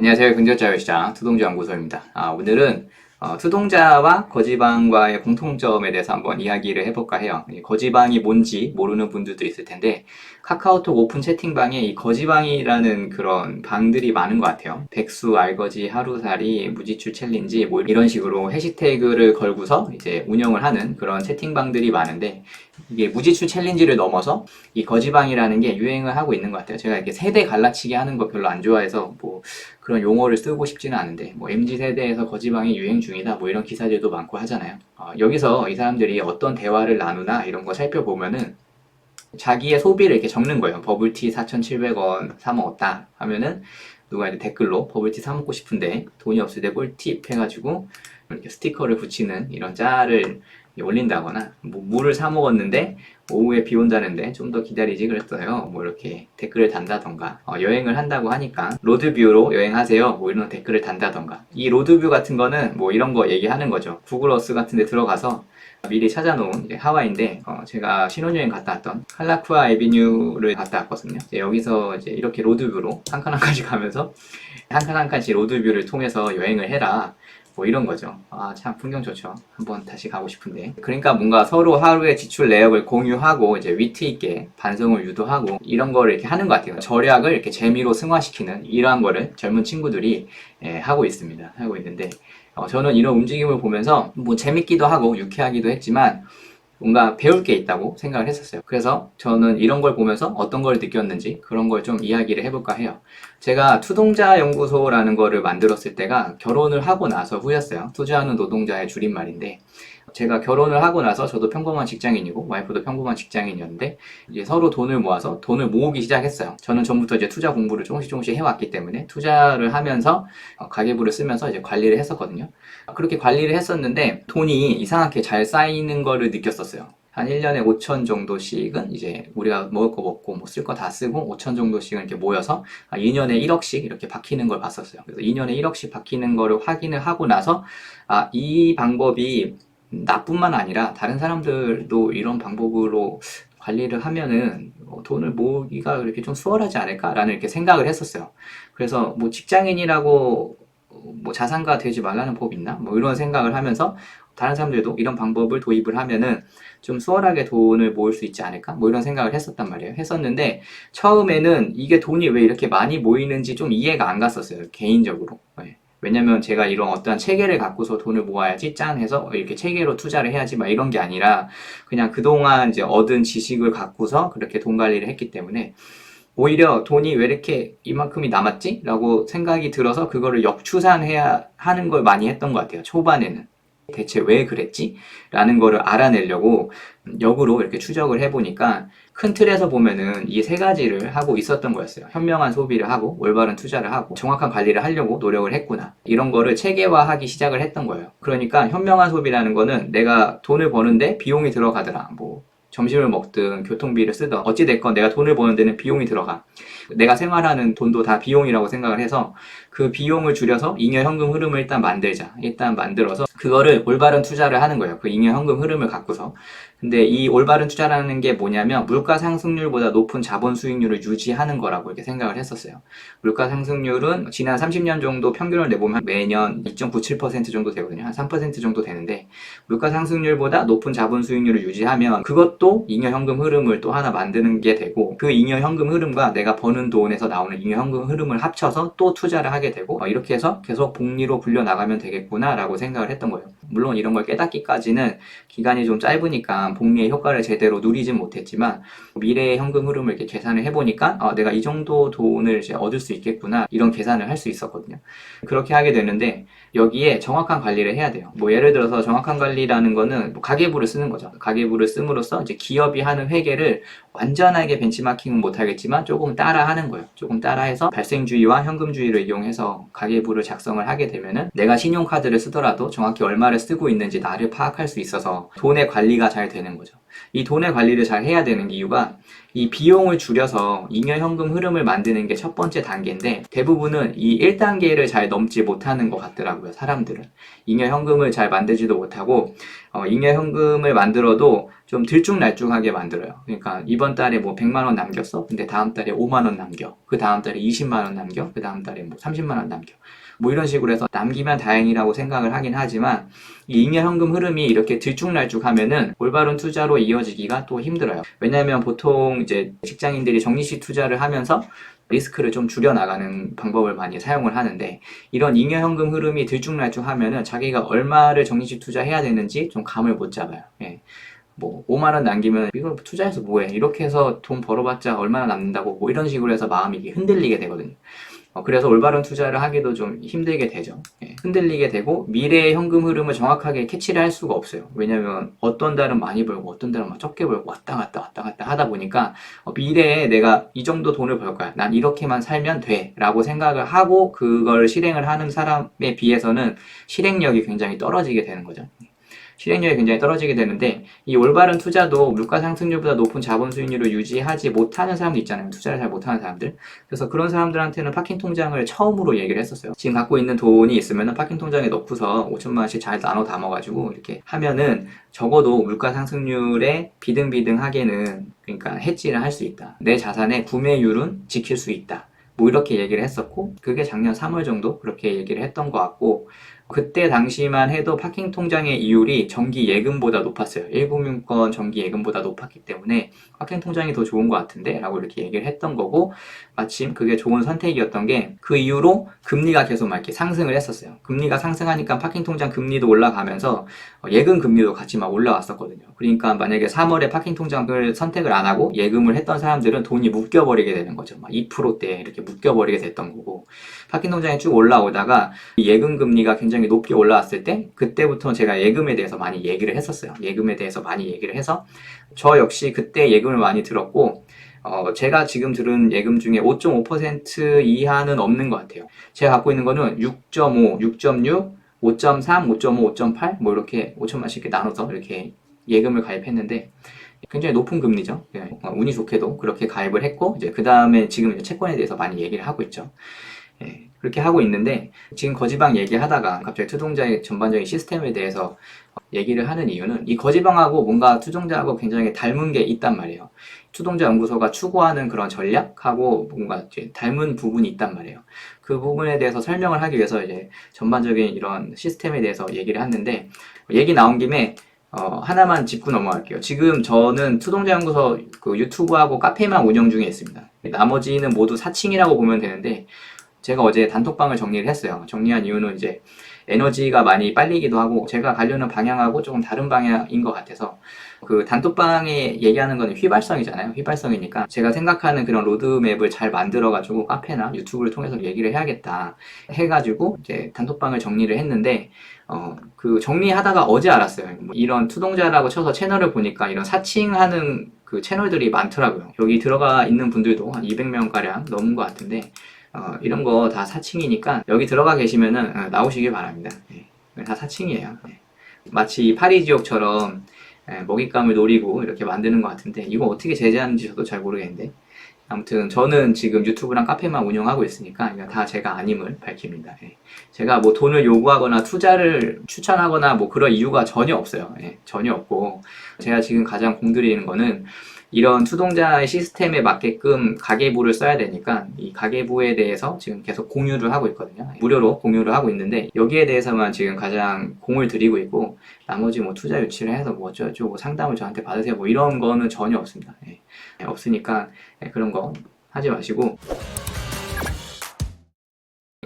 안녕하세요. 경제자유시장 투동자연구소입니다. 아, 오늘은 어, 투동자와 거지방과의 공통점에 대해서 한번 이야기를 해볼까 해요. 이 거지방이 뭔지 모르는 분들도 있을 텐데 카카오톡 오픈 채팅방에 이 거지방이라는 그런 방들이 많은 것 같아요. 백수, 알거지, 하루살이, 무지출 챌린지 뭐 이런 식으로 해시태그를 걸고서 이제 운영을 하는 그런 채팅방들이 많은데 이게 무지출 챌린지를 넘어서 이 거지방이라는 게 유행을 하고 있는 것 같아요. 제가 이렇게 세대 갈라치기 하는 거 별로 안 좋아해서 뭐 그런 용어를 쓰고 싶지는 않은데 뭐 MZ 세대에서 거지방이 유행 중이다 뭐 이런 기사들도 많고 하잖아요. 어, 여기서 이 사람들이 어떤 대화를 나누나 이런 거 살펴보면은 자기의 소비를 이렇게 적는 거예요. 버블티 4,700원 사 먹었다 하면은 누가 이제 댓글로 버블티 사 먹고 싶은데 돈이 없을 때 꿀팁 해가지고 이렇게 스티커를 붙이는 이런 짤을 올린다거나 뭐 물을 사 먹었는데 오후에 비 온다는데 좀 더 기다리지 그랬어요. 뭐 이렇게 댓글을 단다던가 어, 여행을 한다고 하니까 로드뷰로 여행하세요. 뭐 이런 댓글을 단다던가 이 로드뷰 같은 거는 뭐 이런 거 얘기하는 거죠. 구글어스 같은 데 들어가서 미리 찾아놓은 하와이인데 어, 제가 신혼여행 갔다 왔던 칼라쿠아 에비뉴를 갔다 왔거든요. 이제 여기서 이제 이렇게 로드뷰로 한 칸 한 칸씩 가면서 한 칸 한 칸씩 로드뷰를 통해서 여행을 해라. 뭐 이런 거죠. 아, 참 풍경 좋죠. 한번 다시 가고 싶은데. 그러니까 뭔가 서로 하루의 지출 내역을 공유하고 이제 위트 있게 반성을 유도하고 이런 거를 이렇게 하는 것 같아요. 절약을 이렇게 재미로 승화시키는 이러한 거를 젊은 친구들이 예, 하고 있습니다. 하고 있는데 어, 저는 이런 움직임을 보면서 뭐 재밌기도 하고 유쾌하기도 했지만 뭔가 배울 게 있다고 생각을 했었어요. 그래서 저는 이런 걸 보면서 어떤 걸 느꼈는지 그런 걸 좀 이야기를 해볼까 해요. 제가 투동자 연구소라는 거를 만들었을 때가 결혼을 하고 나서 후였어요. 투자하는 노동자의 줄임말인데 제가 결혼을 하고 나서 저도 평범한 직장인이고 와이프도 평범한 직장인이었는데 이제 서로 돈을 모아서 돈을 모으기 시작했어요. 저는 전부터 이제 투자 공부를 조금씩 조금씩 해왔기 때문에 투자를 하면서 어, 가계부를 쓰면서 이제 관리를 했었거든요. 그렇게 관리를 했었는데 돈이 이상하게 잘 쌓이는 거를 느꼈었어요. 한 1년에 5천 정도씩은 이제 우리가 먹을 거 먹고 뭐 쓸 거 다 쓰고 5천 정도씩은 이렇게 모여서 2년에 1억씩 이렇게 박히는 걸 봤었어요. 그래서 2년에 1억씩 박히는 거를 확인을 하고 나서 아, 이 방법이 나뿐만 아니라 다른 사람들도 이런 방법으로 관리를 하면은 어, 돈을 모으기가 이렇게 좀 수월하지 않을까라는 이렇게 생각을 했었어요. 그래서 뭐 직장인이라고 뭐 자산가 되지 말라는 법 있나? 뭐 이런 생각을 하면서 다른 사람들도 이런 방법을 도입을 하면은 좀 수월하게 돈을 모을 수 있지 않을까? 뭐 이런 생각을 했었단 말이에요. 했었는데 처음에는 이게 돈이 왜 이렇게 많이 모이는지 좀 이해가 안 갔었어요. 개인적으로. 네. 왜냐면 제가 이런 어떠한 체계를 갖고서 돈을 모아야지 짠 해서 이렇게 체계로 투자를 해야지 막 이런 게 아니라 그냥 그동안 이제 얻은 지식을 갖고서 그렇게 돈 관리를 했기 때문에 오히려 돈이 왜 이렇게 이만큼이 남았지? 라고 생각이 들어서 그거를 역추산해야 하는 걸 많이 했던 것 같아요. 초반에는. 대체 왜 그랬지? 라는 거를 알아내려고 역으로 이렇게 추적을 해보니까 큰 틀에서 보면은 이 세 가지를 하고 있었던 거였어요. 현명한 소비를 하고 올바른 투자를 하고 정확한 관리를 하려고 노력을 했구나. 이런 거를 체계화하기 시작을 했던 거예요. 그러니까 현명한 소비라는 거는 내가 돈을 버는데 비용이 들어가더라. 뭐 점심을 먹든 교통비를 쓰든 어찌됐건 내가 돈을 버는 데는 비용이 들어가. 내가 생활하는 돈도 다 비용이라고 생각을 해서 그 비용을 줄여서 잉여 현금 흐름을 일단 만들자. 일단 만들어서 그거를 올바른 투자를 하는 거예요. 그 잉여 현금 흐름을 갖고서. 근데 이 올바른 투자라는 게 뭐냐면 물가 상승률보다 높은 자본 수익률을 유지하는 거라고 이렇게 생각을 했었어요. 물가 상승률은 지난 30년 정도 평균을 내보면 매년 2.97% 정도 되거든요. 한 3% 정도 되는데 물가 상승률보다 높은 자본 수익률을 유지하면 그것도 잉여 현금 흐름을 또 하나 만드는 게 되고 그 잉여 현금 흐름과 내가 버는 돈에서 나오는 잉여 현금 흐름을 합쳐서 또 투자를 하게 되고 어, 이렇게 해서 계속 복리로 불려 나가면 되겠구나라고 생각을 했던 거예요. 물론 이런 걸 깨닫기까지는 기간이 좀 짧으니까 복리의 효과를 제대로 누리진 못했지만 미래의 현금 흐름을 이렇게 계산을 해보니까 어, 내가 이 정도 돈을 이제 얻을 수 있겠구나 이런 계산을 할 수 있었거든요. 그렇게 하게 되는데 여기에 정확한 관리를 해야 돼요. 뭐 예를 들어서 정확한 관리라는 거는 뭐 가계부를 쓰는 거죠. 가계부를 씀으로써 이제 기업이 하는 회계를 완전하게 벤치마킹은 못하겠지만 조금 따라하는 거예요. 조금 따라해서 발생주의와 현금주의를 이용해서 가계부를 작성을 하게 되면은 내가 신용카드를 쓰더라도 정확히 얼마를 쓰고 있는지 나를 파악할 수 있어서 돈의 관리가 잘 되는 거죠. 이 돈의 관리를 잘 해야 되는 이유가 이 비용을 줄여서 잉여 현금 흐름을 만드는 게 첫 번째 단계인데 대부분은 이 1단계를 잘 넘지 못하는 것 같더라고요. 사람들은. 잉여 현금을 잘 만들지도 못하고 어, 잉여 현금을 만들어도 좀 들쭉날쭉하게 만들어요. 그러니까 이번 달에 뭐 100만 원 남겼어. 근데 다음 달에 5만 원 남겨. 그 다음 달에 20만 원 남겨. 그 다음 달에 뭐 30만 원 남겨. 뭐 이런 식으로 해서 남기면 다행이라고 생각을 하긴 하지만 이 잉여 현금 흐름이 이렇게 들쭉날쭉 하면은 올바른 투자로 이어지기가 또 힘들어요. 왜냐하면 보통 이제 직장인들이 정리식 투자를 하면서 리스크를 좀 줄여 나가는 방법을 많이 사용을 하는데 이런 잉여 현금 흐름이 들쭉날쭉 하면은 자기가 얼마를 정리식 투자해야 되는지 좀 감을 못 잡아요. 예. 뭐 5만 원 남기면 이걸 투자해서 뭐해 이렇게 해서 돈 벌어봤자 얼마나 남는다고 뭐 이런 식으로 해서 마음이 흔들리게 되거든요. 어, 그래서 올바른 투자를 하기도 좀 힘들게 되죠. 예, 흔들리게 되고 미래의 현금 흐름을 정확하게 캐치를 할 수가 없어요. 왜냐면 어떤 달은 많이 벌고 어떤 달은 막 적게 벌고 왔다 갔다 왔다 갔다 하다 보니까 어, 미래에 내가 이 정도 돈을 벌 거야. 난 이렇게만 살면 돼. 라고 생각을 하고 그걸 실행을 하는 사람에 비해서는 실행력이 굉장히 떨어지게 되는 거죠. 실행력이 굉장히 떨어지게 되는데 이 올바른 투자도 물가 상승률보다 높은 자본 수익률을 유지하지 못하는 사람도 있잖아요. 투자를 잘 못하는 사람들. 그래서 그런 사람들한테는 파킹 통장을 처음으로 얘기를 했었어요. 지금 갖고 있는 돈이 있으면 파킹 통장에 넣고서 5천만 원씩 잘 나눠 담아가지고 이렇게 하면은 적어도 물가 상승률에 비등비등하게는 그러니까 해지를 할 수 있다. 내 자산의 구매율은 지킬 수 있다. 뭐 이렇게 얘기를 했었고 그게 작년 3월 정도 그렇게 얘기를 했던 것 같고 그때 당시만 해도 파킹 통장의 이율이 정기 예금보다 높았어요. 1금융권 정기 예금보다 높았기 때문에 파킹 통장이 더 좋은 것 같은데 라고 이렇게 얘기를 했던 거고 마침 그게 좋은 선택이었던 게 그 이후로 금리가 계속 막 이렇게 상승을 했었어요. 금리가 상승하니까 파킹 통장 금리도 올라가면서 예금 금리도 같이 막 올라왔었거든요. 그러니까 만약에 3월에 파킹 통장을 선택을 안 하고 예금을 했던 사람들은 돈이 묶여버리게 되는 거죠. 막 2%대 이렇게 묶여버리게 됐던 거고 파킹 통장이 쭉 올라오다가 예금 금리가 굉장히 높게 올라왔을 때 그때부터 제가 예금에 대해서 많이 얘기를 했었어요. 예금에 대해서 많이 얘기를 해서 저 역시 그때 예금을 많이 들었고 어, 제가 지금 들은 예금 중에 5.5% 이하는 없는 것 같아요. 제가 갖고 있는 거는 6.5, 6.6, 5.3, 5.5, 5.8, 뭐 이렇게 5천만씩 이렇게 나눠서 이렇게 예금을 가입했는데 굉장히 높은 금리죠. 예, 어, 운이 좋게도 그렇게 가입을 했고 이제 그 다음에 지금 채권에 대해서 많이 얘기를 하고 있죠. 예, 그렇게 하고 있는데 지금 거지방 얘기하다가 갑자기 투동자의 전반적인 시스템에 대해서 얘기를 하는 이유는 이 거지방하고 뭔가 투동자하고 굉장히 닮은 게 있단 말이에요. 투동자 연구소가 추구하는 그런 전략하고 뭔가 닮은 부분이 있단 말이에요. 그 부분에 대해서 설명을 하기 위해서 이제 전반적인 이런 시스템에 대해서 얘기를 했는데 얘기 나온 김에 어, 하나만 짚고 넘어갈게요. 지금 저는 투동자 연구소 그 유튜브하고 카페만 운영 중에 있습니다. 나머지는 모두 사칭이라고 보면 되는데 제가 어제 단톡방을 정리를 했어요. 정리한 이유는 이제 에너지가 많이 빨리기도 하고 제가 가려는 방향하고 조금 다른 방향인 것 같아서 그 단톡방에 얘기하는 거는 휘발성이잖아요. 휘발성이니까 제가 생각하는 그런 로드맵을 잘 만들어가지고 카페나 유튜브를 통해서 얘기를 해야겠다 해가지고 이제 단톡방을 정리를 했는데 어, 그 정리하다가 어제 알았어요. 뭐 이런 투동자라고 쳐서 채널을 보니까 이런 사칭하는 그 채널들이 많더라고요. 여기 들어가 있는 분들도 한 200명 가량 넘은 것 같은데 어, 이런 거다 사칭이니까 여기 들어가 계시면은 어, 나오시길 바랍니다. 예, 다 사칭이에요. 예. 마치 파리지옥처럼 예, 먹잇감을 노리고 이렇게 만드는 것 같은데 이거 어떻게 제재하는지 저도 잘 모르겠는데 아무튼 저는 지금 유튜브랑 카페만 운영하고 있으니까 다 제가 아님을 밝힙니다. 예. 제가 뭐 돈을 요구하거나 투자를 추천하거나 뭐 그런 이유가 전혀 없어요. 예, 전혀 없고 제가 지금 가장 공들이는 거는 이런 투동자의 시스템에 맞게끔 가계부를 써야 되니까 이 가계부에 대해서 지금 계속 공유를 하고 있거든요. 무료로 공유를 하고 있는데 여기에 대해서만 지금 가장 공을 들이고 있고 나머지 뭐 투자 유치를 해서 뭐 어쩌고저쩌고 상담을 저한테 받으세요 뭐 이런 거는 전혀 없습니다. 예. 없으니까 예, 그런 거 하지 마시고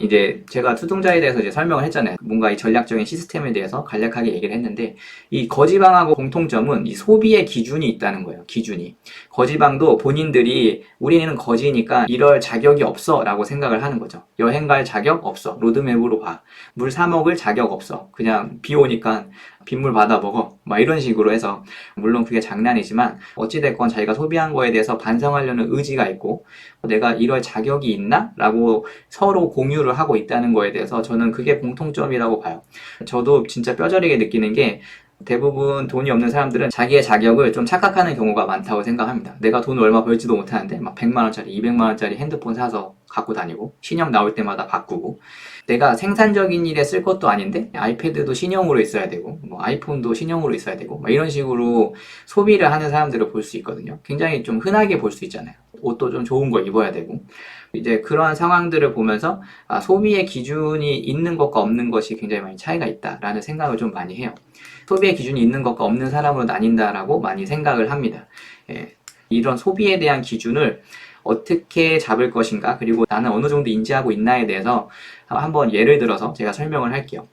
이제 제가 투동자에 대해서 이제 설명을 했잖아요. 뭔가 이 전략적인 시스템에 대해서 간략하게 얘기를 했는데 이 거지방하고 공통점은 이 소비의 기준이 있다는 거예요. 기준이. 거지방도 본인들이 우리는 거지니까 이럴 자격이 없어 라고 생각을 하는 거죠. 여행 갈 자격 없어. 로드맵으로 봐. 물 사 먹을 자격 없어. 그냥 비 오니까 빗물 받아 먹어. 막 이런 식으로 해서 물론 그게 장난이지만 어찌됐건 자기가 소비한 거에 대해서 반성하려는 의지가 있고 내가 이럴 자격이 있나? 라고 서로 공유를 하고 있다는 거에 대해서 저는 그게 공통점이라고 봐요. 저도 진짜 뼈저리게 느끼는 게 대부분 돈이 없는 사람들은 자기의 자격을 좀 착각하는 경우가 많다고 생각합니다. 내가 돈을 얼마 벌지도 못하는데 막 100만 원짜리, 200만 원짜리 핸드폰 사서 갖고 다니고 신형 나올 때마다 바꾸고 내가 생산적인 일에 쓸 것도 아닌데 아이패드도 신형으로 있어야 되고 뭐 아이폰도 신형으로 있어야 되고 막 이런 식으로 소비를 하는 사람들을 볼 수 있거든요. 굉장히 좀 흔하게 볼 수 있잖아요. 옷도 좀 좋은 거 입어야 되고 이제 그러한 상황들을 보면서 아, 소비의 기준이 있는 것과 없는 것이 굉장히 많이 차이가 있다라는 생각을 좀 많이 해요. 소비의 기준이 있는 것과 없는 사람으로 나뉜다라고 많이 생각을 합니다. 예, 이런 소비에 대한 기준을 어떻게 잡을 것인가 그리고 나는 어느 정도 인지하고 있나에 대해서 한번 예를 들어서 제가 설명을 할게요.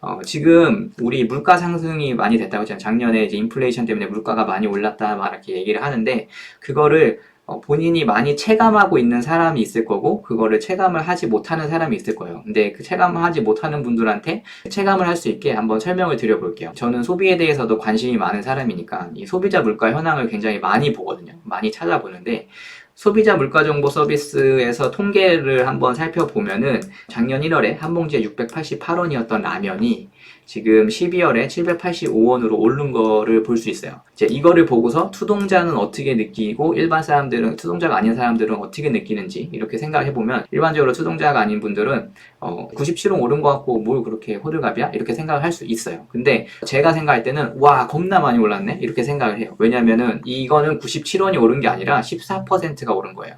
어, 지금 우리 물가 상승이 많이 됐다고 했잖아요. 작년에 이제 인플레이션 때문에 물가가 많이 올랐다 막 이렇게 얘기를 하는데 그거를 어, 본인이 많이 체감하고 있는 사람이 있을 거고 그거를 체감을 하지 못하는 사람이 있을 거예요. 근데 그 체감을 하지 못하는 분들한테 체감을 할 수 있게 한번 설명을 드려볼게요. 저는 소비에 대해서도 관심이 많은 사람이니까 이 소비자 물가 현황을 굉장히 많이 보거든요. 많이 찾아보는데 소비자 물가 정보 서비스에서 통계를 한번 살펴보면은 작년 1월에 한 봉지에 688원이었던 라면이 지금 12월에 785원으로 오른 거를 볼 수 있어요. 이제 이거를 보고서 투동자는 어떻게 느끼고 일반 사람들은 투동자가 아닌 사람들은 어떻게 느끼는지 이렇게 생각해 보면 일반적으로 투동자가 아닌 분들은 어, 97원 오른 것 같고 뭘 그렇게 호들갑이야 이렇게 생각을 할 수 있어요. 근데 제가 생각할 때는 와 겁나 많이 올랐네 이렇게 생각을 해요. 왜냐면은 이거는 97원이 오른 게 아니라 14%가 오른 거예요.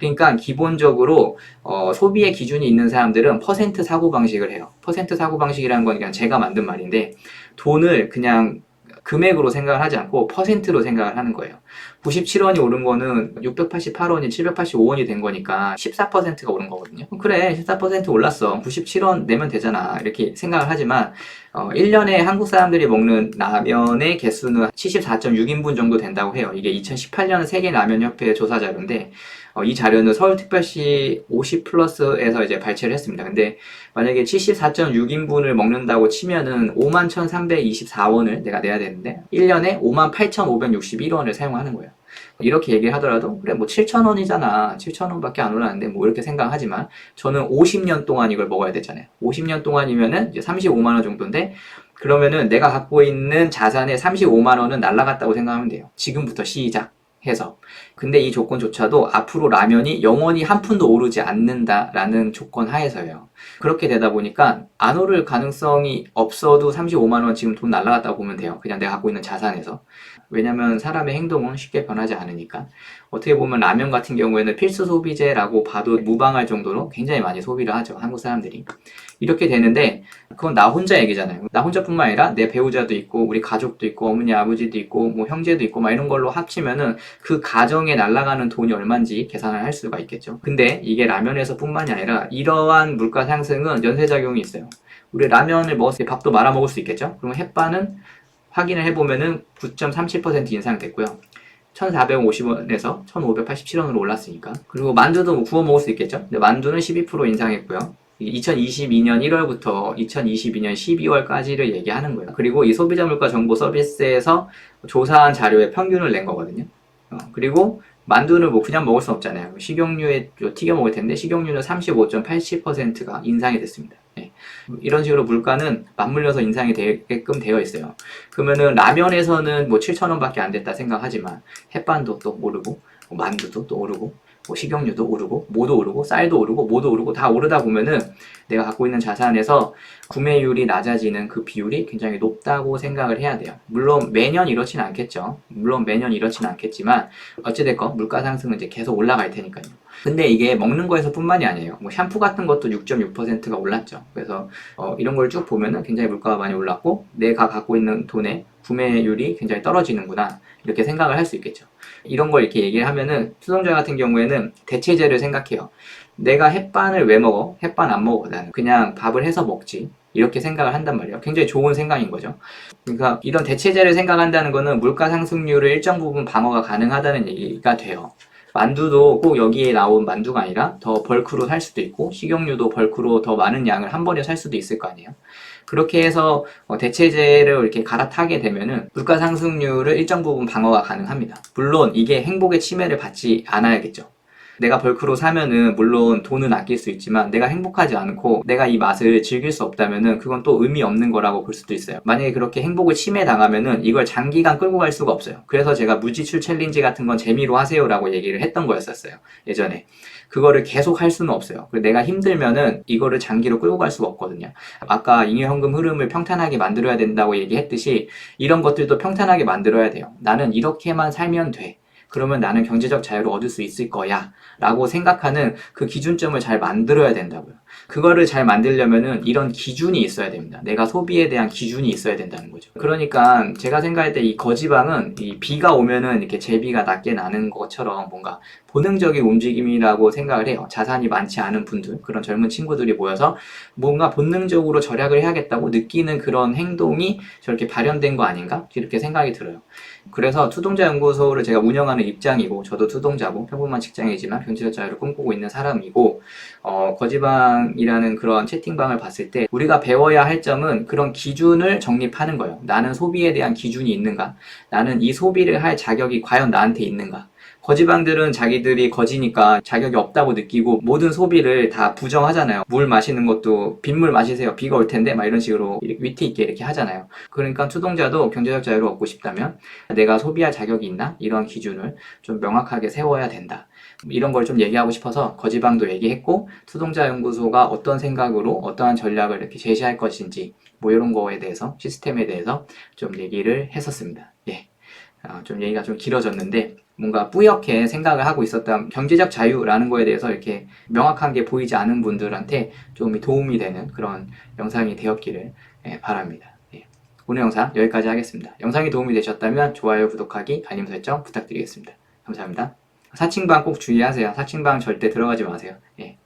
그러니까 기본적으로 어, 소비의 기준이 있는 사람들은 퍼센트 사고 방식을 해요. 퍼센트 사고 방식이라는 건 그냥 제가 만든 말인데 돈을 그냥 금액으로 생각을 하지 않고 퍼센트로 생각을 하는 거예요. 97원이 오른 거는 688원이 785원이 된 거니까 14%가 오른 거거든요. 그래, 14% 올랐어. 97원 내면 되잖아. 이렇게 생각을 하지만 어, 1년에 한국 사람들이 먹는 라면의 개수는 74.6인분 정도 된다고 해요. 이게 2018년 세계 라면 협회 조사 자료인데 어, 이 자료는 서울특별시 50 플러스에서 이제 발췌를 했습니다. 근데 만약에 74.6인분을 먹는다고 치면은 51,324원을 내가 내야 되는데 1년에 58,561원을 사용하 는 거예요. 이렇게 얘기를 하더라도 그래 뭐 7,000원이잖아. 7,000원밖에 안 올랐는데 뭐 이렇게 생각하지만 저는 50년 동안 이걸 먹어야 되잖아요. 50년 동안이면은 이제 35만 원 정도인데 그러면은 내가 갖고 있는 자산의 35만 원은 날라갔다고 생각하면 돼요. 지금부터 시작. 해서. 근데 이 조건조차도 앞으로 라면이 영원히 한 푼도 오르지 않는다라는 조건 하에서예요. 그렇게 되다 보니까 안 오를 가능성이 없어도 35만원 지금 돈 날라갔다고 보면 돼요. 그냥 내가 갖고 있는 자산에서. 왜냐면 사람의 행동은 쉽게 변하지 않으니까. 어떻게 보면 라면 같은 경우에는 필수 소비재라고 봐도 무방할 정도로 굉장히 많이 소비를 하죠. 한국 사람들이. 이렇게 되는데 그건 나 혼자 얘기잖아요. 나 혼자뿐만 아니라 내 배우자도 있고 우리 가족도 있고 어머니 아버지도 있고 뭐 형제도 있고 막 이런 걸로 합치면은 그 가정에 날아가는 돈이 얼마인지 계산을 할 수가 있겠죠. 근데 이게 라면에서 뿐만이 아니라 이러한 물가 상승은 연쇄작용이 있어요. 우리 라면을 먹었을 때 밥도 말아 먹을 수 있겠죠. 그러면 햇반은 확인을 해보면은 9.37% 인상됐고요. 1,450원에서 1,587원으로 올랐으니까. 그리고 만두도 뭐 구워 먹을 수 있겠죠. 근데 만두는 12% 인상했고요. 2022년 1월부터 2022년 12월까지를 얘기하는 거예요. 그리고 이 소비자 물가 정보 서비스에서 조사한 자료의 평균을 낸 거거든요. 어, 그리고 만두는 뭐 그냥 먹을 수 없잖아요. 식용유에 튀겨 먹을 텐데 식용유는 35.87%가 인상이 됐습니다. 예. 이런 식으로 물가는 맞물려서 인상이 되게끔 되어 있어요. 그러면은 라면에서는 뭐 7,000원밖에 안 됐다 생각하지만 햇반도 또 오르고 뭐 만두도 또 오르고 뭐 식용유도 오르고 뭐도 오르고 쌀도 오르고 뭐도 오르고 다 오르다 보면은 내가 갖고 있는 자산에서 구매율이 낮아지는 그 비율이 굉장히 높다고 생각을 해야 돼요. 물론 매년 이렇지는 않겠죠. 물론 매년 이렇지는 않겠지만 어찌됐건 물가 상승은 이제 계속 올라갈 테니까요. 근데 이게 먹는 거에서 뿐만이 아니에요. 뭐 샴푸 같은 것도 6.6%가 올랐죠. 그래서 어, 이런 걸 쭉 보면은 굉장히 물가가 많이 올랐고 내가 갖고 있는 돈의 구매율이 굉장히 떨어지는구나 이렇게 생각을 할 수 있겠죠. 이런 걸 이렇게 얘기를 하면은 투동자 같은 경우에는 대체제를 생각해요. 내가 햇반을 왜 먹어? 햇반 안 먹어. 나는 그냥 밥을 해서 먹지. 이렇게 생각을 한단 말이에요. 굉장히 좋은 생각인 거죠. 그러니까 이런 대체제를 생각한다는 거는 물가 상승률을 일정 부분 방어가 가능하다는 얘기가 돼요. 만두도 꼭 여기에 나온 만두가 아니라 더 벌크로 살 수도 있고 식용유도 벌크로 더 많은 양을 한 번에 살 수도 있을 거 아니에요. 그렇게 해서 어, 대체제를 이렇게 갈아타게 되면은 물가 상승률을 일정 부분 방어가 가능합니다. 물론 이게 행복의 침해를 받지 않아야겠죠. 내가 벌크로 사면은 물론 돈은 아낄 수 있지만 내가 행복하지 않고 내가 이 맛을 즐길 수 없다면은 그건 또 의미 없는 거라고 볼 수도 있어요. 만약에 그렇게 행복을 침해당하면은 이걸 장기간 끌고 갈 수가 없어요. 그래서 제가 무지출 챌린지 같은 건 재미로 하세요라고 얘기를 했던 거였었어요. 예전에. 그거를 계속 할 수는 없어요. 내가 힘들면은 이거를 장기로 끌고 갈 수가 없거든요. 아까 잉여현금 흐름을 평탄하게 만들어야 된다고 얘기했듯이 이런 것들도 평탄하게 만들어야 돼요. 나는 이렇게만 살면 돼. 그러면 나는 경제적 자유를 얻을 수 있을 거야. 라고 생각하는 그 기준점을 잘 만들어야 된다고요. 그거를 잘 만들려면은 이런 기준이 있어야 됩니다. 내가 소비에 대한 기준이 있어야 된다는 거죠. 그러니까 제가 생각할 때 이 거지방은 이 비가 오면은 이렇게 제비가 낮게 나는 것처럼 뭔가 본능적인 움직임이라고 생각을 해요. 자산이 많지 않은 분들, 그런 젊은 친구들이 모여서 뭔가 본능적으로 절약을 해야겠다고 느끼는 그런 행동이 저렇게 발현된 거 아닌가? 이렇게 생각이 들어요. 그래서 투동자 연구소를 제가 운영하는 입장이고, 저도 투동자고, 평범한 직장이지만 경제적 자유를 꿈꾸고 있는 사람이고, 어, 거지방 이라는 그런 채팅방을 봤을 때 우리가 배워야 할 점은 그런 기준을 정립하는 거예요. 나는 소비에 대한 기준이 있는가? 나는 이 소비를 할 자격이 과연 나한테 있는가? 거지방들은 자기들이 거지니까 자격이 없다고 느끼고 모든 소비를 다 부정하잖아요. 물 마시는 것도 빗물 마시세요. 비가 올 텐데 막 이런 식으로 위트 있게 이렇게 하잖아요. 그러니까 투동자도 경제적 자유를 얻고 싶다면 내가 소비할 자격이 있나? 이런 기준을 좀 명확하게 세워야 된다. 이런 걸 좀 얘기하고 싶어서 거지방도 얘기했고 투동자 연구소가 어떤 생각으로 어떠한 전략을 이렇게 제시할 것인지 뭐 이런 거에 대해서 시스템에 대해서 좀 얘기를 했었습니다. 예. 어, 좀 얘기가 좀 길어졌는데 뭔가 뿌옇게 생각을 하고 있었던 경제적 자유라는 거에 대해서 이렇게 명확한 게 보이지 않은 분들한테 좀 도움이 되는 그런 영상이 되었기를 예, 바랍니다. 예. 오늘 영상 여기까지 하겠습니다. 영상이 도움이 되셨다면 좋아요, 구독하기, 알림 설정 부탁드리겠습니다. 감사합니다. 사칭방 꼭 주의하세요. 사칭방 절대 들어가지 마세요. 예.